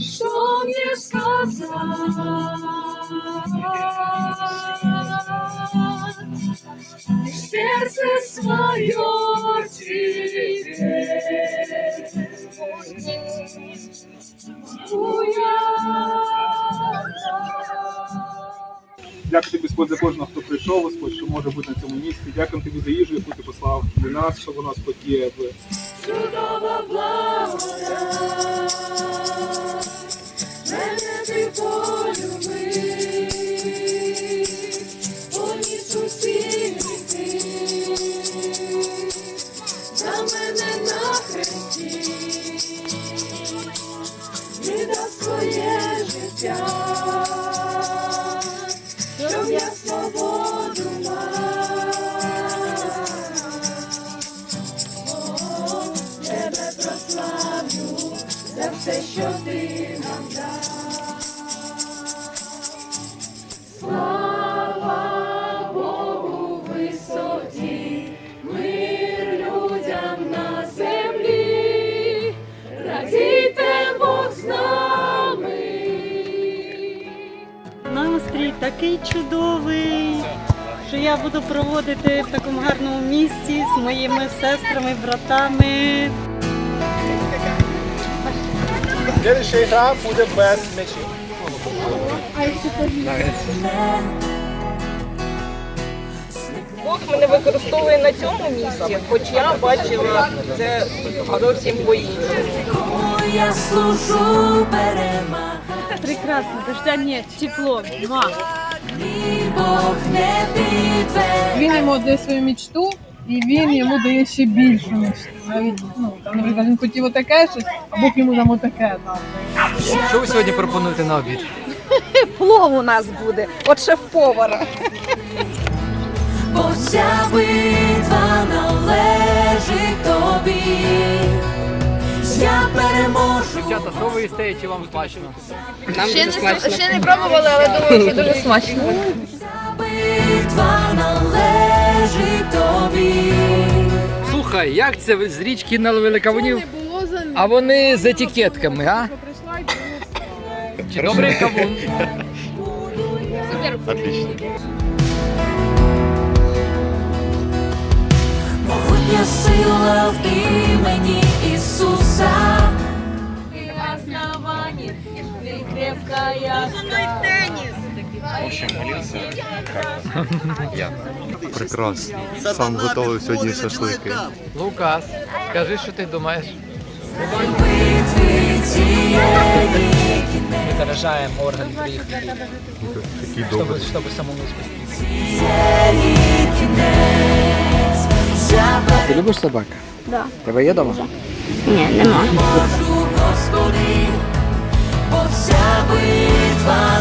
что мне сказать? Лишь сердце свое тебе. Дякую тобі, Господь, за кожного, хто прийшов, Господь, що може бути на цьому місці. Дякую тобі за їжу, яку ти послав для нас, щоб вона Господь є Чудова благодать, ти полюбив, поніс усі гріхи, за мене на хресті, віддав своє життя, щоб я свободу мав. Тебе прославлю за все, що ти нам дав. Такий чудовий, що я буду проводити в такому гарному місці з моїми сестрами, братами. Слідча гра буде без м'ячів. Бог мене використовує на цьому місці, хоч я бачила це зовсім по-іншому. Я служу перемагати. Прекрасно, дождя нет, тепло. Ма. Підведе. Він йому дає свою мічту, і він йому дає ще більшу мічту. Навіть, ну, там, наприклад, він хотів отаке щось, а Бог йому там отаке дав. Що ви сьогодні пропонуєте на обід? Плов у нас буде, от шеф-повара. Бо вся Я переможу. Дівчата, що ви їсте чи вам смачно? Ще не, ще не пробували, але думаю, що дуже смачно. Битва належить тобі. Слухай, як це ви з річки наловили кавунів? А вони з етикетками, а? Чи добрий кавун? Могутня сила в Прекрасно. Сам готовий сьогодні шашлики. Лукас, скажи, що ти думаєш? Ми заряджаємо орган приїхати, Такий щоб, добрий. щоб самому спасти. цієї кінець. Я Ти любиш собак? Да. Тебе є дома? переможу, Господи, бо вся битва